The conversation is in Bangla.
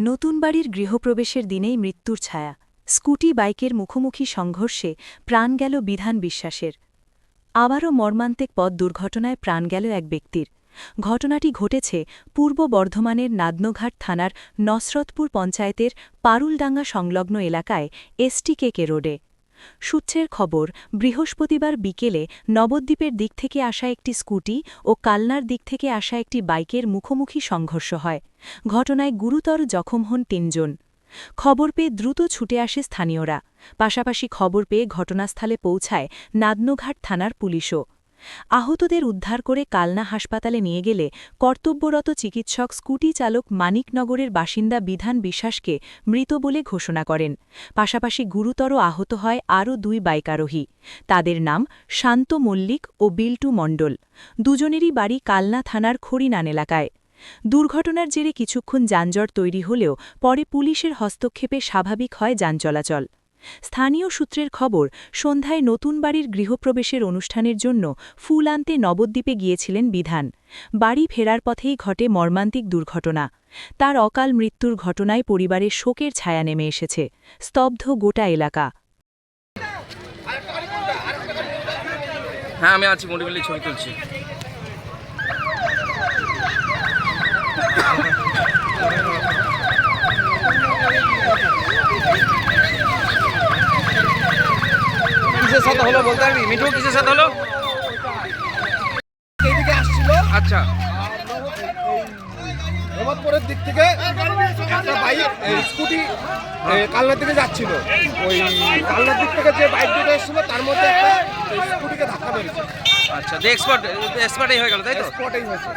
নতুন বাড়ির গৃহপ্রবেশের দিনেই মৃত্যুর ছায়া। স্কুটি, বাইকের মুখোমুখি সংঘর্ষে প্রাণ গেল বিধান বিশ্বাসের। আবারও মর্মান্তিক পথ দুর্ঘটনায় প্রাণ গেল এক ব্যক্তির। ঘটনাটি ঘটেছে পূর্ব বর্ধমানের নাদনঘাট থানার নসরতপুর পঞ্চায়েতের পারুলডাঙ্গা সংলগ্ন এলাকায় এসটিকেকে রোডে। সূত্রের খবর, বৃহস্পতিবার বিকেলে নবদ্বীপের দিক থেকে আসা একটি স্কুটি ও কালনার দিক থেকে আসা একটি বাইকের মুখোমুখি সংঘর্ষ হয়। ঘটনায় গুরুতর জখম হন তিনজন। খবর পেয়ে দ্রুত ছুটে আসে স্থানীয়রা। পাশাপাশি খবর পেয়ে ঘটনাস্থলে পৌঁছায় নাদনঘাট থানার পুলিশও। আহতদের উদ্ধার করে কালনা হাসপাতালে নিয়ে গেলে কর্তব্যরত চিকিৎসক স্কুটি চালক মানিকনগরের বাসিন্দা বিধান বিশ্বাসকে মৃত বলে ঘোষণা করেন। পাশাপাশি গুরুতর আহত হয় আরও দুই বাইকারোহী। তাদের নাম শান্ত মল্লিক ও বিল্টু মণ্ডল। দুজনেরই বাড়ি কালনা থানার খড়িনান এলাকায়। দুর্ঘটনার জেরে কিছুক্ষণ যানজট তৈরি হলেও পরে পুলিশের হস্তক্ষেপে স্বাভাবিক হয় যান চলাচল। স্থানীয় সূত্রের খবর, সন্ধ্যায় নতুন বাড়ির গৃহপ্রবেশের অনুষ্ঠানের জন্য ফুল আনতে নবদ্বীপে গিয়েছিলেন বিধান। বাড়ি ফেরার পথেই ঘটে মর্মান্তিক দুর্ঘটনা। তার অকাল মৃত্যুর ঘটনায় পরিবারের শোকের ছায়া নেমে এসেছে। স্তব্ধ গোটা এলাকা। হ্যাঁ আমি আছি মোটিভেলি ছবি তুলছি। কিসের সাথে হলো বলতে পারবি? মিঠু কিসের সাথে হলো? আচ্ছা। হেমতপুরের দিক থেকে একটা বাইক স্কুটি কালনার দিকে যাচ্ছিল। ওই কালনার দিক থেকে যে বাইক দুটো এসেছিল তার মধ্যে একটা স্কুটিকে ধাক্কা মেরেছে। আচ্ছা এক্সপার্ট এক্সপার্টই হয়ে গেল তাই তো? স্পটেই হয়েছে।